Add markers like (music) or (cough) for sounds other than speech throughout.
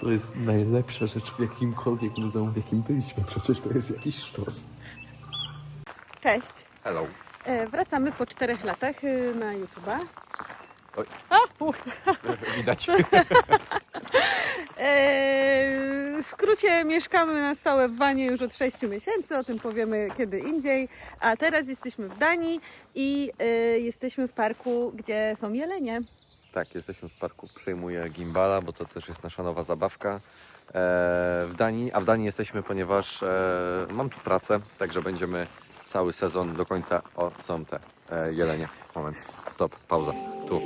To jest najlepsza rzecz w jakimkolwiek muzeum, w jakim byliśmy. Przecież to jest jakiś sztos. Cześć. Hello. E, wracamy po czterech latach e, na YouTube'a. Oj. A, (laughs) uch. Widać. E, w skrócie mieszkamy na stałe w Wanie już od 6 miesięcy, o tym powiemy kiedy indziej. A teraz jesteśmy w Danii i e, jesteśmy w parku, gdzie są jelenie. Tak, jesteśmy w parku Przyjmuję Gimbala, bo to też jest nasza nowa zabawka e, w Danii. A w Danii jesteśmy, ponieważ e, mam tu pracę, także będziemy cały sezon do końca. O, są te e, jelenie. Moment, stop, pauza. Tu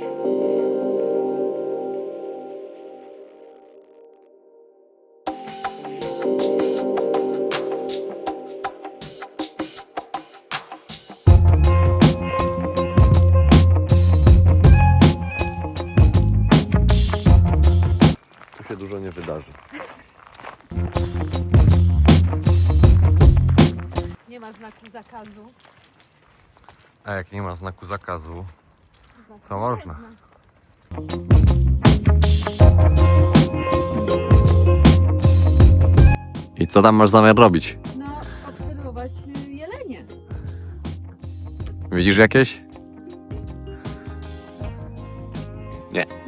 ma znaku zakazu. A jak nie ma znaku zakazu, to można. I co tam masz zamiar robić? No, obserwować e, jelenie. Widzisz jakieś?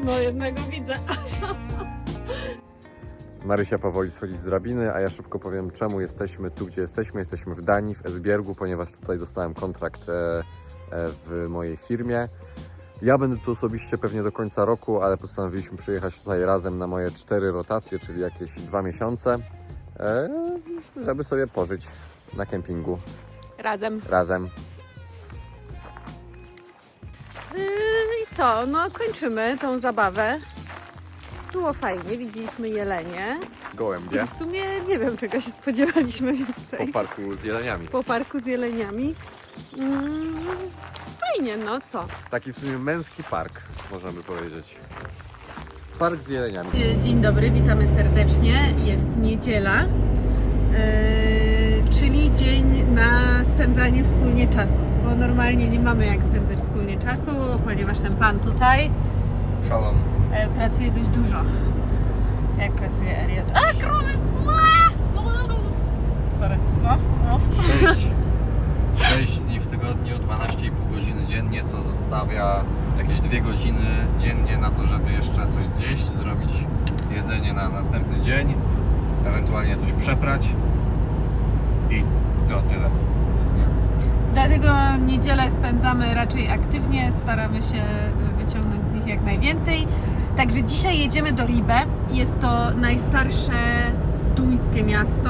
No, jednego widzę. (laughs) Marysia powoli schodzi z drabiny, a ja szybko powiem, czemu jesteśmy tu, gdzie jesteśmy. Jesteśmy w Danii, w Esbjergu, ponieważ tutaj dostałem kontrakt e, e, w mojej firmie. Ja będę tu osobiście pewnie do końca roku, ale postanowiliśmy przyjechać tutaj razem na moje cztery rotacje, czyli jakieś dwa miesiące, e, żeby sobie pożyć na kempingu Razem. razem. Yy, I co? No, kończymy tą zabawę. Było fajnie, widzieliśmy jelenie. I Gołębie w sumie nie wiem, czego się spodziewaliśmy więcej. po parku z jeleniami. Po parku z jeleniami. Mm, fajnie, no co? Taki w sumie męski park, można by powiedzieć. Park z jeleniami. Dzień dobry, witamy serdecznie. Jest niedziela, yy, czyli dzień na spędzanie wspólnie czasu. Bo normalnie nie mamy jak spędzać wspólnie czasu, ponieważ ten pan tutaj Szalom. E, pracuje dość dużo. Jak pracuje Elliot? A, krowy! Sorry. No, no. 6, 6 (laughs) dni w tygodniu, 12,5 godziny dziennie, co zostawia jakieś 2 godziny dziennie na to, żeby jeszcze coś zjeść, zrobić jedzenie na następny dzień, ewentualnie coś przeprać i to tyle. z dnia. Dlatego niedzielę spędzamy raczej aktywnie, staramy się wyciągnąć z nich jak najwięcej. Także dzisiaj jedziemy do Ribe. Jest to najstarsze duńskie miasto,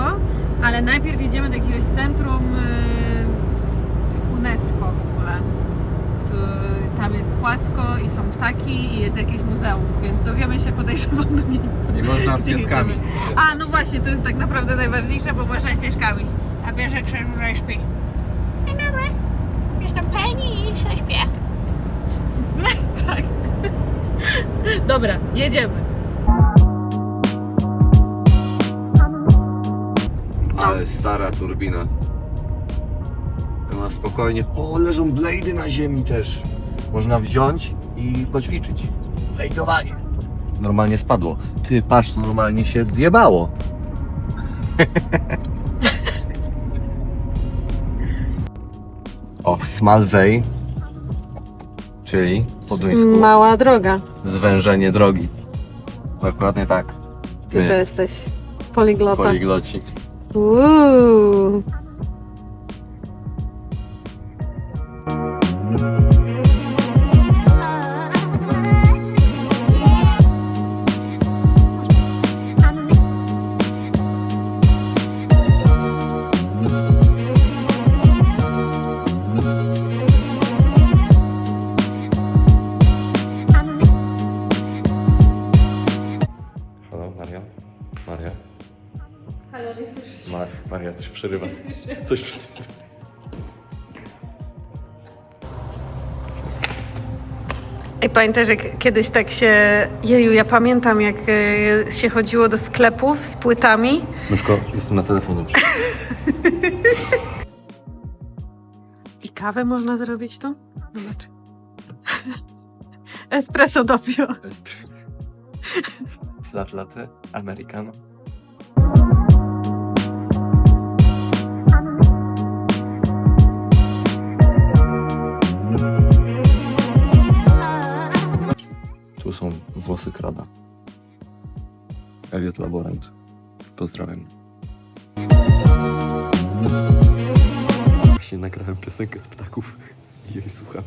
ale najpierw jedziemy do jakiegoś centrum y, UNESCO w ogóle. Tam jest płasko i są ptaki i jest jakieś muzeum, więc dowiemy się podejrzewam na miejscu. I można z (laughs) pieskami. A, no właśnie, to jest tak naprawdę najważniejsze, bo można z pieskami. A bierze księża śpi. Dzień dobry. Jestem pani i się śpię. (laughs) tak. (laughs) Dobra, jedziemy. Ale stara turbina. Ona spokojnie. O, leżą blady na ziemi też. Można wziąć i poćwiczyć. Bladowanie. Normalnie spadło. Ty, patrz, normalnie się zjebało. (laughs) o, Smalwej, czyli po duńsku Mała droga. zwężenie drogi. Dokładnie tak. Ty My, to jesteś poliglota. poligloci. Uuu. Maria? Maria? Halo, nie słyszysz? Mar Maria, coś przerywa. Coś przerywa. I pamiętasz, jak kiedyś tak się. Jeju, ja pamiętam, jak e, się chodziło do sklepów z płytami. Myszko, jestem na telefonie. I kawę można zrobić tu? Zobacz. (laughs) Espresso dopiero. Flat latte, americano. Tu są włosy krada. Elliot Laborant. Pozdrawiam. Właśnie nagrałem piosenkę z ptaków i jej słucham.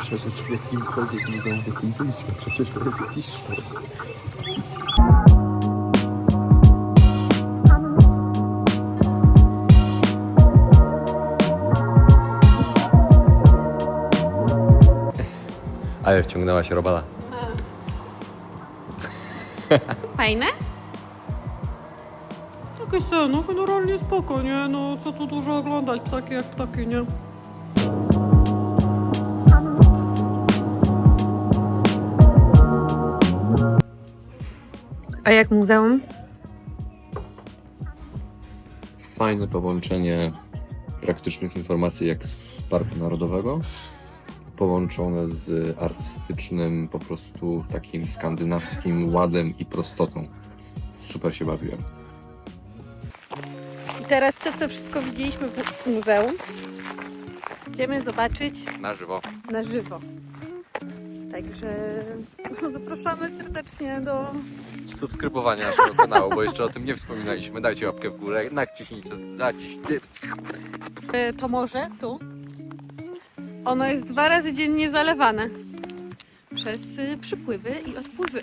Najlepsza rzecz w jakimkolwiek muzeum, w jakim byliśmy. Przecież to jest jakiś sztos. Ale wciągnęła się robala. (laughs) Fajne? Takie se, no generalnie spoko, nie? No co tu dużo oglądać, ptaki jak ptaki, nie? A jak muzeum? Fajne połączenie praktycznych informacji jak z Parku Narodowego, połączone z artystycznym, po prostu takim skandynawskim ładem i prostotą. Super się bawiłem. I teraz to, co wszystko widzieliśmy w muzeum, idziemy zobaczyć Na żywo. na żywo. Także (laughs) zapraszamy serdecznie do... Subskrybowanie naszego kanału, bo jeszcze o tym nie wspominaliśmy. Dajcie łapkę w górę, naciśnijcie, naciśnijcie. E, To morze tu, ono jest dwa razy dziennie zalewane przez y, przypływy i odpływy.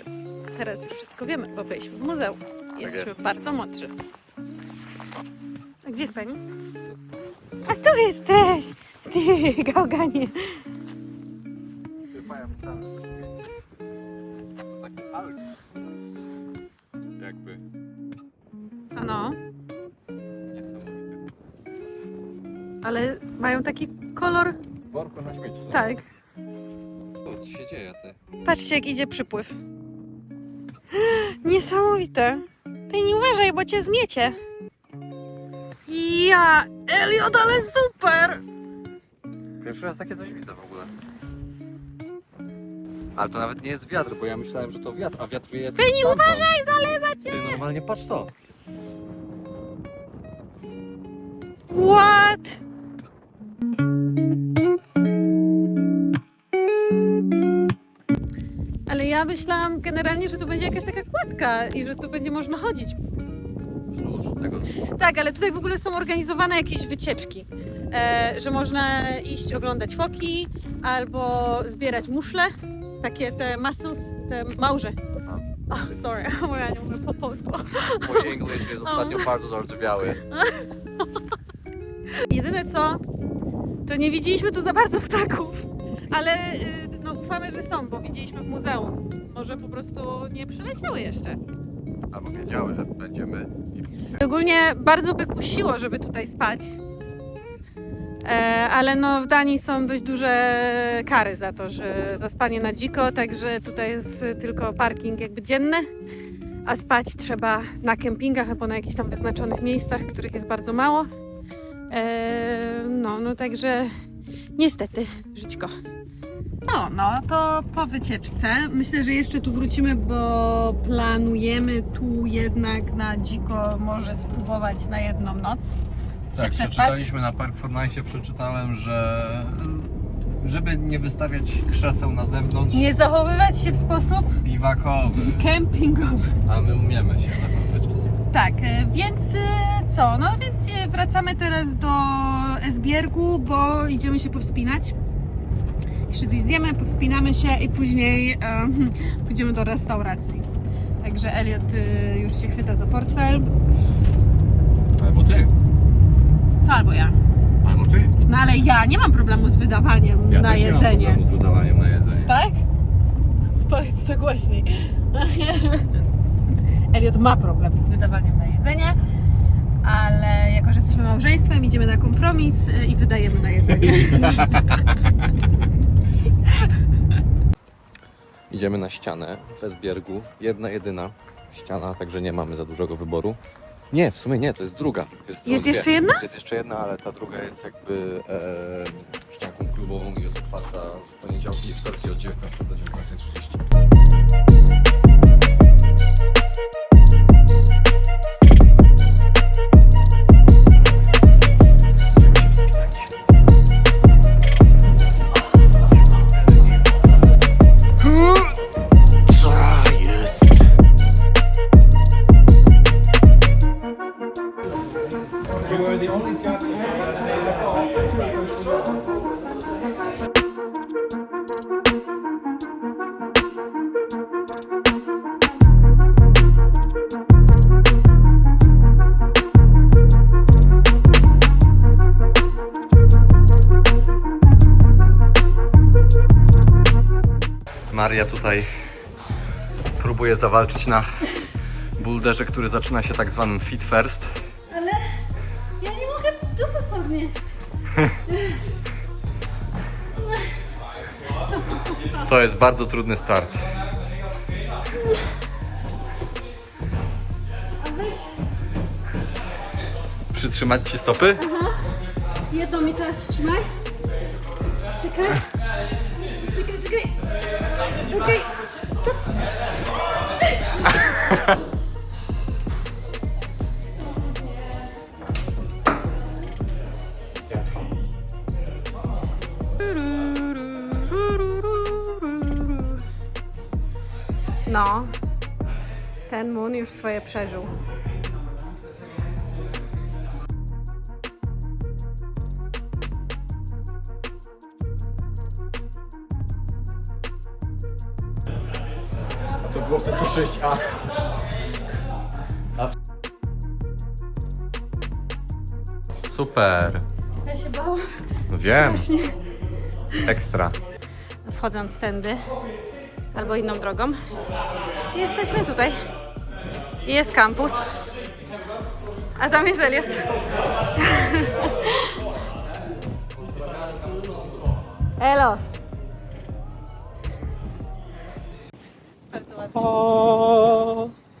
Teraz już wszystko wiemy, bo byliśmy w muzeum. Jesteśmy jest. bardzo mądrzy. A gdzie jest pani? A tu jesteś! (laughs) Ty, gałganie! Niesamowite. ale mają taki kolor... Worko na śmieci. Tak. Co się dzieje, ty? Patrzcie, jak idzie przypływ. Niesamowite. Ty nie uważaj, bo cię zmiecie. Ja, Eliot, ale super! Pierwszy raz takie coś widzę w ogóle. Ale to nawet nie jest wiatr, bo ja myślałem, że to wiatr, a wiatr jest. Ty nie uważaj, zalewa cię! Ty normalnie patrz to. What? Ale ja myślałam generalnie, że tu będzie jakaś taka kładka i że tu będzie można chodzić. Wzdłuż tego. Tak, ale tutaj w ogóle są organizowane jakieś wycieczki, e, że można iść oglądać foki albo zbierać muszle, takie te mussels, te małże. Oh, sorry, (laughs) ja nie mówię po polsku. Mój English jest (laughs) ostatnio bardzo zardzewiały. (laughs) Jedyne co, to nie widzieliśmy tu za bardzo ptaków, ale y, no, ufamy, że są, bo widzieliśmy w muzeum. Może po prostu nie przyleciały jeszcze. Albo wiedziały, że będziemy. Ogólnie bardzo by kusiło, żeby tutaj spać. E, ale no w Danii są dość duże kary za to, że za spanie na dziko, także tutaj jest tylko parking jakby dzienny, a spać trzeba na kempingach albo na jakichś tam wyznaczonych miejscach, których jest bardzo mało. E, no, no także niestety, żyćko. No, no to po wycieczce. Myślę, że jeszcze tu wrócimy, bo planujemy tu jednak na dziko może spróbować na jedną noc. Tak, przespać. przeczytaliśmy na Park Fortnite, przeczytałem, że żeby nie wystawiać krzeseł na zewnątrz, Nie zachowywać się w sposób biwakowy, kempingowy. a my umiemy się sposób Tak, e, więc e, co? No więc e, wracamy teraz do Esbiergu, bo idziemy się powspinać. Jeszcze coś zjemy, powspinamy się i później e, (laughs) pójdziemy do restauracji. Także Elliot już się chwyta za portfel. Albo ty, Co albo ja? albo ty. No ale ja nie mam problemu z wydawaniem Ja na też nie mam jedzenie. problemu z wydawaniem na jedzenie. Tak? (laughs) Powiedz to głośniej. (laughs) Elliot ma problem z wydawaniem na jedzenie, ale jako, że jesteśmy małżeństwem, idziemy na kompromis y, i wydajemy na jedzenie. (laughs) Idziemy na ścianę w Esbiergu. Jedna, jedyna ściana, także nie mamy za dużego wyboru. Nie, w sumie nie, to jest druga. Jest, są Jest dwie. jeszcze jedna? Jest jeszcze jedna, ale ta druga jest jakby e, ścianką klubową i jest otwarta w poniedziałki i w czwartki od 19 do 19.30. Maria tutaj próbuje zawalczyć na bulderze, który zaczyna się tak zwanym feet first. Ale ja nie mogę dupy podnieść. To jest bardzo trudny start. Przytrzymać ci stopy? jedną mi teraz przytrzymaj. Czekaj. Stop. No, ten Moon już swoje przeżył. Było tylko 6A. Super. Ja się bałam. No wiem. Ekstra. Wchodząc tędy, albo inną drogą, jesteśmy tutaj. Jest kampus. A tam jest Elliot. (laughs) Elo.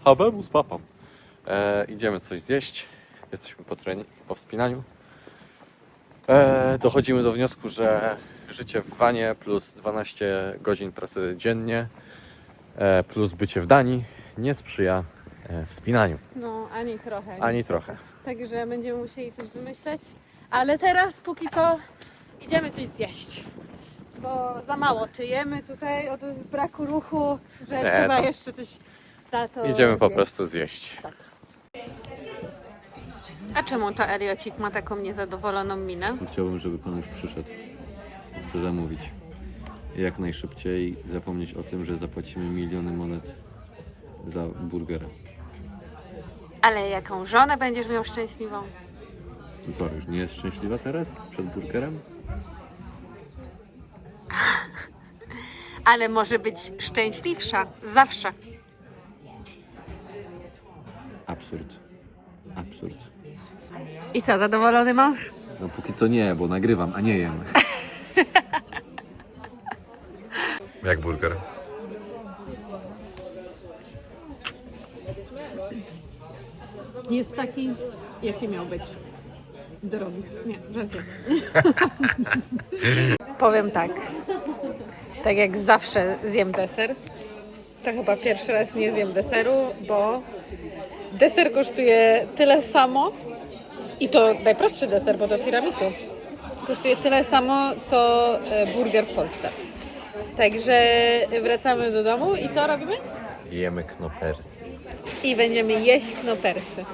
Habemu z papą. E, idziemy coś zjeść. Jesteśmy po, treni- po wspinaniu. E, dochodzimy do wniosku, że życie w wanie plus 12 godzin pracy dziennie e, plus bycie w Danii nie sprzyja e, wspinaniu. No, ani trochę. Ani trochę. Także będziemy musieli coś wymyśleć. Ale teraz póki co idziemy coś zjeść. Bo za mało tyjemy tutaj od z braku ruchu, że Nie, trzeba no. jeszcze coś na to Idziemy po zjeść. prostu zjeść. Tak. A czemu to Eliocik ma taką niezadowoloną minę? Chciałbym, żeby pan już przyszedł. Chcę zamówić. Jak najszybciej zapomnieć o tym, że zapłacimy miliony monet za burgera. Ale jaką żonę będziesz miał szczęśliwą? To co, już nie jest szczęśliwa teraz przed burgerem? Ale może być szczęśliwsza zawsze. Absurd. Absurd. I co, zadowolony mąż? No póki co nie, bo nagrywam, a nie jem. (laughs) Jak burger? Jest taki, jaki miał być. Drogi. Nie, żartuję. (laughs) (laughs) Powiem tak. Tak jak zawsze zjem deser. To chyba pierwszy raz nie zjem deseru, bo deser kosztuje tyle samo i to najprostszy deser, bo to tiramisu. Kosztuje tyle samo, co e, burger w Polsce. Także wracamy do domu i co robimy? Jemy knopersy. I będziemy jeść knopersy.